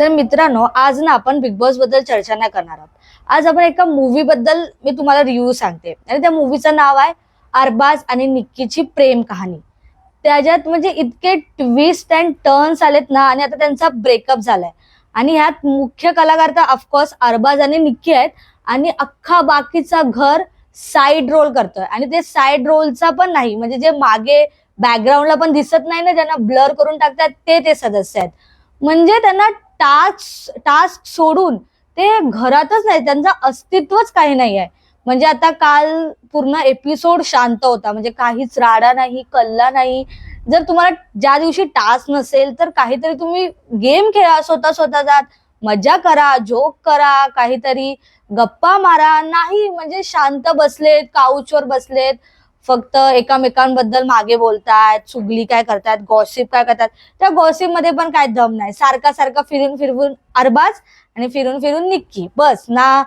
तर मित्रांनो आज ना आपण बिग बॉसबद्दल चर्चा नाही करणार आहोत. आज आपण एका मूवी बद्दल मी तुम्हाला रिव्ह्यू सांगते. आणि त्या मूवीचं नाव आहे अरबाज आणि निक्कीची प्रेम कहाणी. त्याच्यात म्हणजे इतके ट्विस्ट अँड टर्न्स आलेत ना आणि आता त्यांचा ब्रेकअप झालाय. आणि ह्यात मुख्य कलाकार तर ऑफकोर्स अरबाज आणि निक्की आहेत. आणि अख्खा बाकीचा घर साईड रोल करतोय. आणि ते साईड रोलचा पण नाही म्हणजे जे मागे बॅकग्राऊंडला पण दिसत नाही ना ज्यांना ब्लर करून टाकतात ते ते सदस्य आहेत. म्हणजे त्यांना टास्क टास्क सोडून ते घरातच नाही त्यांचं अस्तित्वच काही नाही आहे म्हणजे आता काल पूर्ण एपिसोड शांत होता. म्हणजे काहीच राडा नाही कल्ला नाही. जर तुम्हाला ज्या दिवशी टास्क नसेल तर काहीतरी तुम्ही गेम खेळा स्वतः स्वतः जात मजा करा जोक करा काहीतरी गप्पा मारा. नाही म्हणजे शांत बसलेत काउचवर बसलेत. फक्त एकामेकांबद्दल मागे बोलतायत चुगली काय करतात गॉसिप काय करतात. त्या गॉसिपमध्ये पण काय दम नाही. सारखा सारखा फिरून फिरून अरबाज आणि फिरून फिरून निक्की. बस ना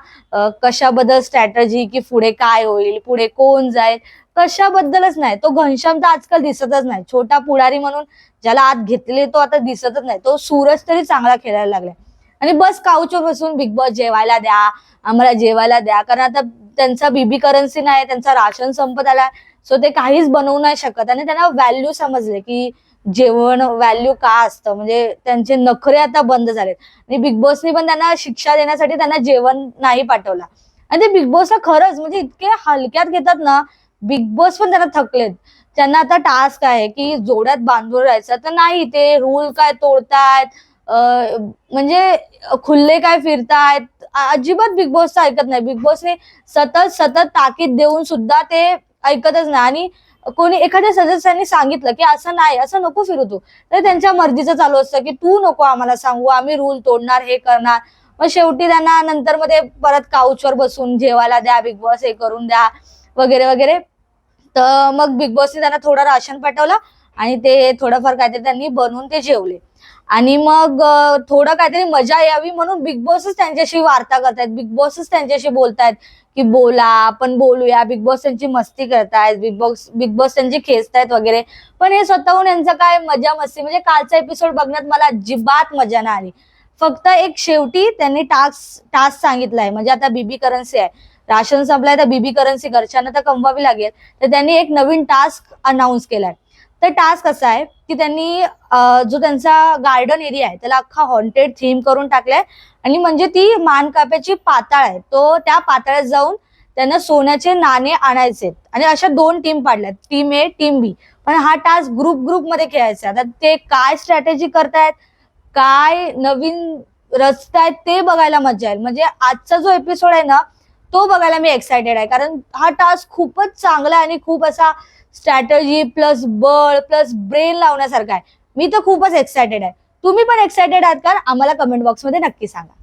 कशाबद्दल स्ट्रॅटजी की पुढे काय होईल पुढे कोण जाईल कशाबद्दलच नाही. तो घनश्याम तर आजकाल दिसतच नाही. छोटा पुढारी म्हणून ज्याला आत घेतले तो आता दिसतच नाही. तो सूरज तरी चांगला खेळायला लागलाय. आणि बस काउचवर बसून बिग बॉस जेवायला द्या आम्हाला जेवायला द्या. कारण आता त्यांचा बीबी करन्सी नाही त्यांचा राशन संपत आला सो ते काहीच बनवू नाही शकत. आणि त्यांना व्हॅल्यू समजले की जेवण व्हॅल्यू का असतं? म्हणजे त्यांचे नखरे आता बंद झालेत. आणि बिग बॉसनी पण त्यांना शिक्षा देण्यासाठी त्यांना जेवण नाही पाठवलं. आणि ते बिग बॉसला खरंच म्हणजे इतके हलक्यात घेतात ना बिग बॉस पण त्यांना थकलेत. त्यांना आता टास्क आहे की जोड्यात बांधून राहायचं. तर नाही ते रूल काय तोडतायत? म्हणजे खुल्ले काय फिरतायत? अजिबात बिग बॉसचं ऐकत नाही. बिग बॉसने सतत सतत ताकीद देऊन सुद्धा ते ऐकतच नाही. आणि कोणी एखाद्या सदस्यांनी सांगितलं की असं नाही असं नको फिरू तू. तर त्यांच्या मर्जीचं चालू असतं की तू नको आम्हाला सांगू आम्ही रूल तोडणार हे करणार. मग शेवटी त्यांना नंतर मध्ये परत काउचवर बसून जेवायला द्या बिग बॉस हे करून द्या वगैरे वगैरे. तर मग बिग बॉसने त्यांना थोडं राशन पाठवलं आणि ते थोडंफार काहीतरी त्यांनी बनवून ते जेवले. आणि मग थोडं काहीतरी मजा यावी म्हणून बिग बॉसच त्यांच्याशी वार्ता करतायत. बिग बॉसच त्यांच्याशी बोलतायत की बोला आपण बोलूया. बिग बॉस त्यांची मस्ती करतायत. बिग बॉस बिग बॉस त्यांची खेचतायत वगैरे. पण हे स्वतःहून यांचं काय मजा मस्ती? म्हणजे कालचा एपिसोड बघण्यात मला अजिबात मजा नाही आली. फक्त एक शेवटी त्यांनी टास्क टास्क सांगितलाय. म्हणजे आता बीबी करन्सी आहे. राशन संपलाय तर बीबी करन्सी घरच्यांना तर कमवावी लागेल. तर त्यांनी एक नवीन टास्क अनाऊन्स केलाय. तर टास्क असा आहे की त्यांनी जो त्यांचा गार्डन एरिया आहे त्याला अख्खा हॉन्टेड थीम करून टाकलाय. आणि म्हणजे ती मानकाप्याची पाताळ आहे. तो त्या पाताळ्यात जाऊन त्यांना सोन्याचे नाणे आणायचे. आणि अशा दोन टीम पाडल्यात. टीम ए टीम बी पण हा टास्क ग्रुप ग्रुपमध्ये खेळायचा आता ते काय स्ट्रॅटेजी करतायत? काय नवीन रचतायत ते बघायला मजा येईल. म्हणजे आजचा जो एपिसोड आहे ना तो बघायला मी एक्सायटेड आहे. कारण हा टास्क खूपच चांगला आहे आणि खूप असा स्ट्रॅटजी प्लस बळ प्लस ब्रेन लावण्यासारखा आहे. मी तर खूपच एक्सायटेड आहे. तुम्ही पण एक्सायटेड आहात का? आम्हाला कमेंट बॉक्समध्ये नक्की सांगा.